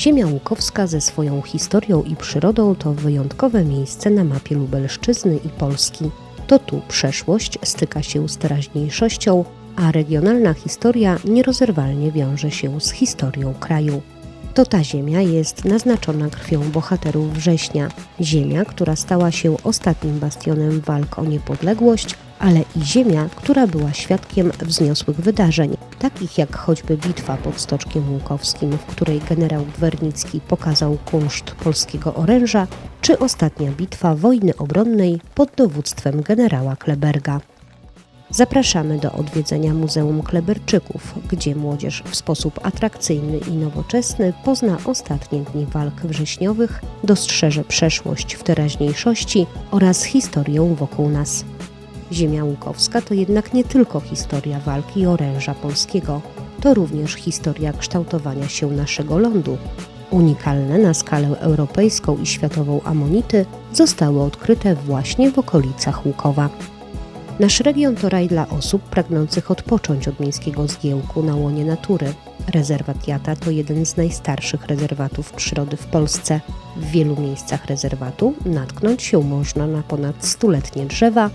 Ziemia Łukowska ze swoją historią i przyrodą to wyjątkowe miejsce na mapie Lubelszczyzny i Polski. To tu przeszłość styka się z teraźniejszością, a regionalna historia nierozerwalnie wiąże się z historią kraju. To ta ziemia jest naznaczona krwią bohaterów września. Ziemia, która stała się ostatnim bastionem walk o niepodległość, ale i ziemia, która była świadkiem wzniosłych wydarzeń, takich jak choćby bitwa pod Stoczkiem Łukowskim, w której generał Wernicki pokazał kunszt polskiego oręża, czy ostatnia bitwa wojny obronnej pod dowództwem generała Kleberga. Zapraszamy do odwiedzenia Muzeum Kleberczyków, gdzie młodzież w sposób atrakcyjny i nowoczesny pozna ostatnie dni walk wrześniowych, dostrzeże przeszłość w teraźniejszości oraz historię wokół nas. Ziemia Łukowska to jednak nie tylko historia walki oręża polskiego, to również historia kształtowania się naszego lądu. Unikalne na skalę europejską i światową amonity zostały odkryte właśnie w okolicach Łukowa. Nasz region to raj dla osób pragnących odpocząć od miejskiego zgiełku na łonie natury. Rezerwat Jata to jeden z najstarszych rezerwatów przyrody w Polsce. W wielu miejscach rezerwatu natknąć się można na ponad stuletnie drzewa,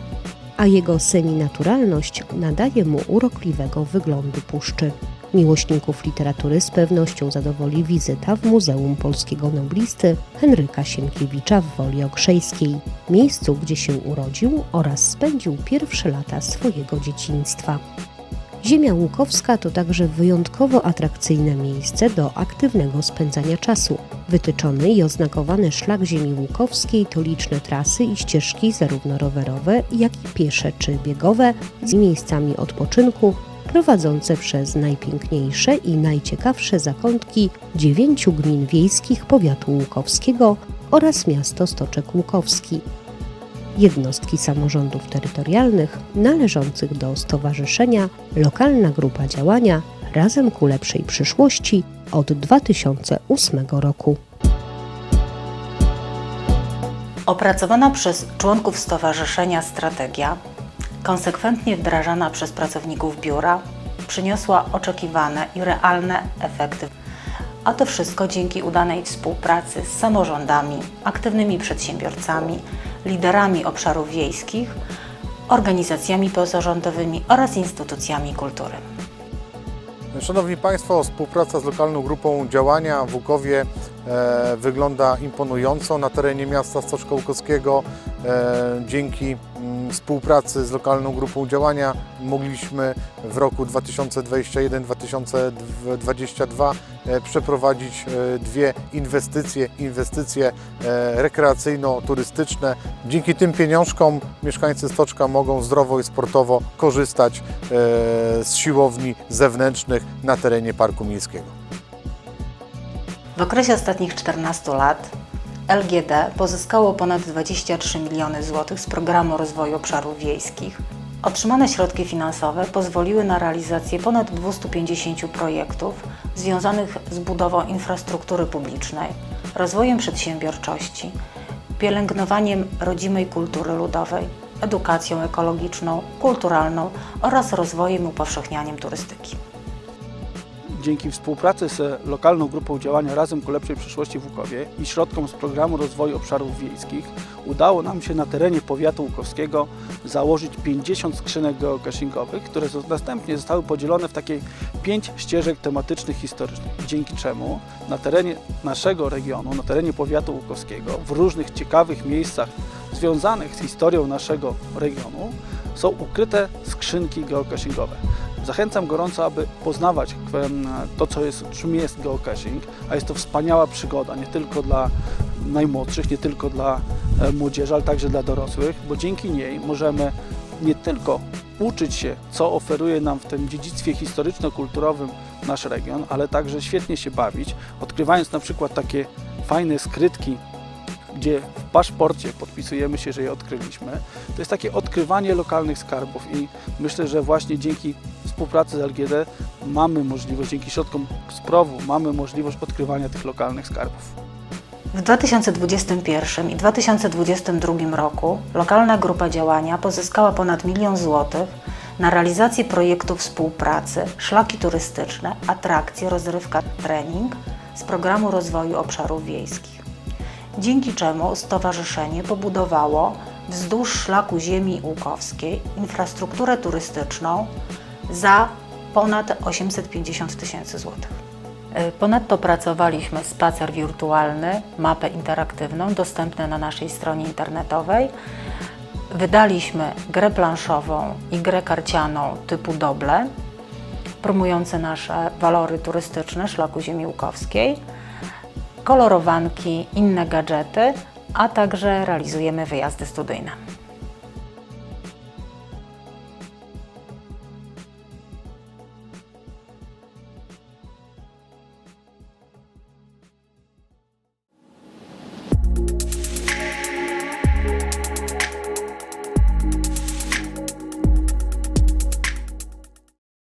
a jego semi-naturalność nadaje mu urokliwego wyglądu puszczy. Miłośników literatury z pewnością zadowoli wizyta w Muzeum Polskiego Noblisty Henryka Sienkiewicza w Woli Okrzejskiej, miejscu, gdzie się urodził oraz spędził pierwsze lata swojego dzieciństwa. Ziemia Łukowska to także wyjątkowo atrakcyjne miejsce do aktywnego spędzania czasu. Wytyczony i oznakowany szlak ziemi łukowskiej to liczne trasy i ścieżki zarówno rowerowe, jak i piesze czy biegowe z miejscami odpoczynku prowadzące przez najpiękniejsze i najciekawsze zakątki dziewięciu gmin wiejskich powiatu łukowskiego oraz miasto Stoczek Łukowski. Jednostki samorządów terytorialnych należących do Stowarzyszenia Lokalna Grupa Działania Razem ku Lepszej Przyszłości od 2008 roku. Opracowana przez członków stowarzyszenia strategia, konsekwentnie wdrażana przez pracowników biura, przyniosła oczekiwane i realne efekty. A to wszystko dzięki udanej współpracy z samorządami, aktywnymi przedsiębiorcami, liderami obszarów wiejskich, organizacjami pozarządowymi oraz instytucjami kultury. Szanowni Państwo, współpraca z lokalną grupą działania w Łukowie e, wygląda imponująco na terenie miasta Stoczka Łukowskiego. E, dzięki mm, współpracy z lokalną grupą działania mogliśmy w roku 2021-2022 e, przeprowadzić e, dwie inwestycje, inwestycje e, rekreacyjno-turystyczne. Dzięki tym pieniążkom mieszkańcy Stoczka mogą zdrowo i sportowo korzystać z siłowni zewnętrznych na terenie Parku Miejskiego. W okresie ostatnich 14 lat LGD pozyskało ponad 23 miliony złotych z Programu Rozwoju Obszarów Wiejskich. Otrzymane środki finansowe pozwoliły na realizację ponad 250 projektów związanych z budową infrastruktury publicznej, rozwojem przedsiębiorczości, pielęgnowaniem rodzimej kultury ludowej, edukacją ekologiczną, kulturalną oraz rozwojem i upowszechnianiem turystyki. Dzięki współpracy z lokalną grupą działania Razem ku lepszej przyszłości w Łukowie i środkom z Programu Rozwoju Obszarów Wiejskich udało nam się na terenie powiatu łukowskiego założyć 50 skrzynek geocachingowych, które następnie zostały podzielone w takie pięć ścieżek tematycznych historycznych, dzięki czemu na terenie naszego regionu, na terenie powiatu łukowskiego, w różnych ciekawych miejscach związanych z historią naszego regionu są ukryte skrzynki geocachingowe. Zachęcam gorąco, aby poznawać to, co jest, czym jest geocaching, a jest to wspaniała przygoda, nie tylko dla najmłodszych, nie tylko dla e, młodzieży, ale także dla dorosłych, bo dzięki niej możemy nie tylko uczyć się, co oferuje nam w tym dziedzictwie historyczno-kulturowym nasz region, ale także świetnie się bawić, odkrywając na przykład takie fajne skrytki gdzie w paszporcie podpisujemy się, że je odkryliśmy. To jest takie odkrywanie lokalnych skarbów i myślę, że właśnie dzięki współpracy z LGD mamy możliwość, dzięki środkom z PROW-u mamy możliwość odkrywania tych lokalnych skarbów. W 2021 i 2022 roku lokalna grupa działania pozyskała ponad milion złotych na realizację projektów współpracy, szlaki turystyczne, atrakcje, rozrywka, trening z Programu Rozwoju Obszarów Wiejskich. Dzięki czemu stowarzyszenie pobudowało wzdłuż szlaku ziemi łukowskiej infrastrukturę turystyczną za ponad 850 tysięcy złotych. Y, Ponadto pracowaliśmy spacer wirtualny, mapę interaktywną, dostępną na naszej stronie internetowej. Wydaliśmy grę planszową i grę karcianą typu Doble, promujące nasze walory turystyczne szlaku ziemi łukowskiej, kolorowanki, inne gadżety, a także realizujemy wyjazdy studyjne.